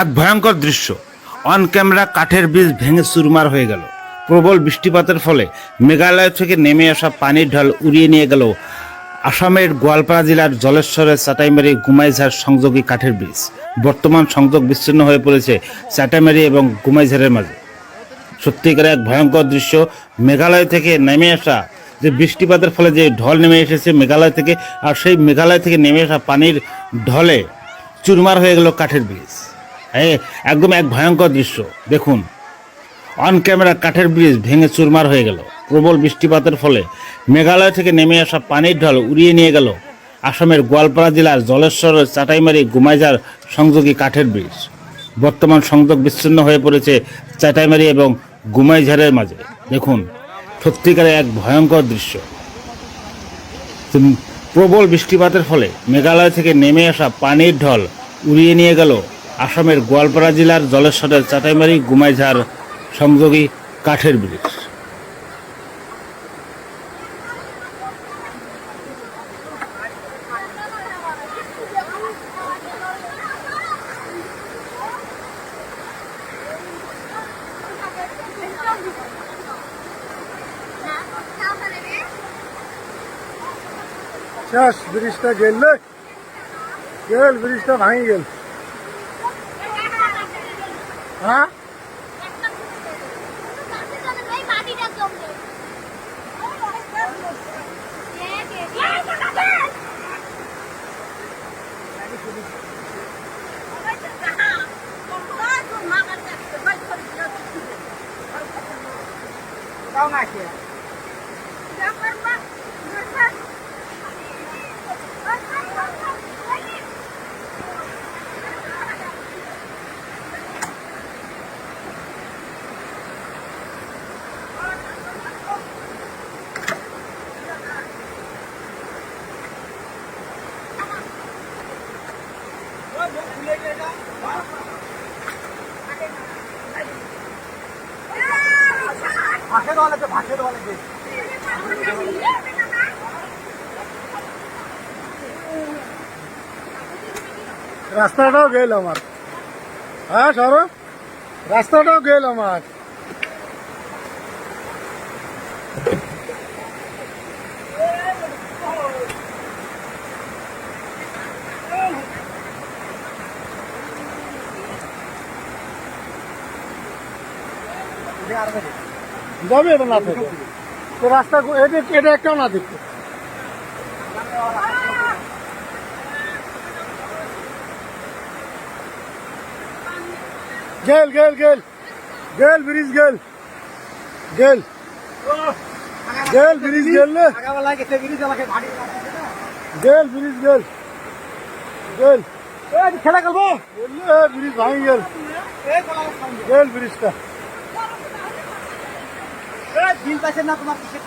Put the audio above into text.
এক ভয়ঙ্কর দৃশ্য। অন ক্যামেরা কাঠের বীজ ভেঙে চুরমার হয়ে গেল। প্রবল বৃষ্টিপাতের ফলে মেঘালয় থেকে নেমে আসা পানির ঢল উড়িয়ে নিয়ে গেল আসামের গোয়ালপাড়া জেলার জলেশ্বরের চাটাইমারি গুমাইঝাড় সংযোগী কাঠের ব্রিজ বর্তমান সংযোগ বিচ্ছিন্ন হয়ে পড়েছে চাটাইমারি এবং গুমাইঝাড়ের মাঝে। সত্যিকার এক ভয়ঙ্কর দৃশ্য, মেঘালয় থেকে নেমে আসা যে বৃষ্টিপাতের ফলে যে ঢল নেমে এসেছে মেঘালয় থেকে, আর সেই মেঘালয় থেকে নেমে আসা পানির ঢলে চুরমার হয়ে গেল কাঠের ব্রিজ হ্যাঁ একদম এক ভয়ঙ্কর দৃশ্য। দেখুন অন ক্যামেরা কাঠের ব্রিজ ভেঙে চুরমার হয়ে গেল। প্রবল বৃষ্টিপাতের ফলে মেঘালয় থেকে নেমে আসা পানির ঢল উড়িয়ে নিয়ে গেল আসামের গোয়ালপাড়া জেলার জলেশ্বরের চাটাইমারি গুমাইজার সংযোগী কাঠের ব্রিজ বর্তমান সংযোগ বিচ্ছিন্ন হয়ে পড়েছে চাটাইমারি এবং গুমাইঝাড়ের মাঝে। দেখুন, সত্যিকারে এক ভয়ঙ্কর দৃশ্য। প্রবল বৃষ্টিপাতের ফলে মেঘালয় থেকে নেমে আসা পানির ঢল উড়িয়ে নিয়ে গেল আসামের গোয়ালপাড়া জেলার জলেশ্বরের চাটাইমারি গুমাইঝাড় সংযোগী কাঠের ব্রিজ শেষ ব্রিজটা গেল। গেল, ব্রিজটা ভাঙি গেল হ্যাঁ? লাগবে। রাস্তাটাও গেল আমার। হ্যাঁ সর? রাস্তাটাও গেল আমার। যাবে এটা না থেকে তো রাস্তা এটা এটা একটাও না দেখতে গেল গেল গেল গেল ব্রিজ গেল গেল গেল ব্রিজ গেল রে গেল ব্রিজ গেল গেল খেলা খেলব ব্রিজ ভাঙি গেল গেল ব্রিজটা বিল পাইছেন না তোমার কিসের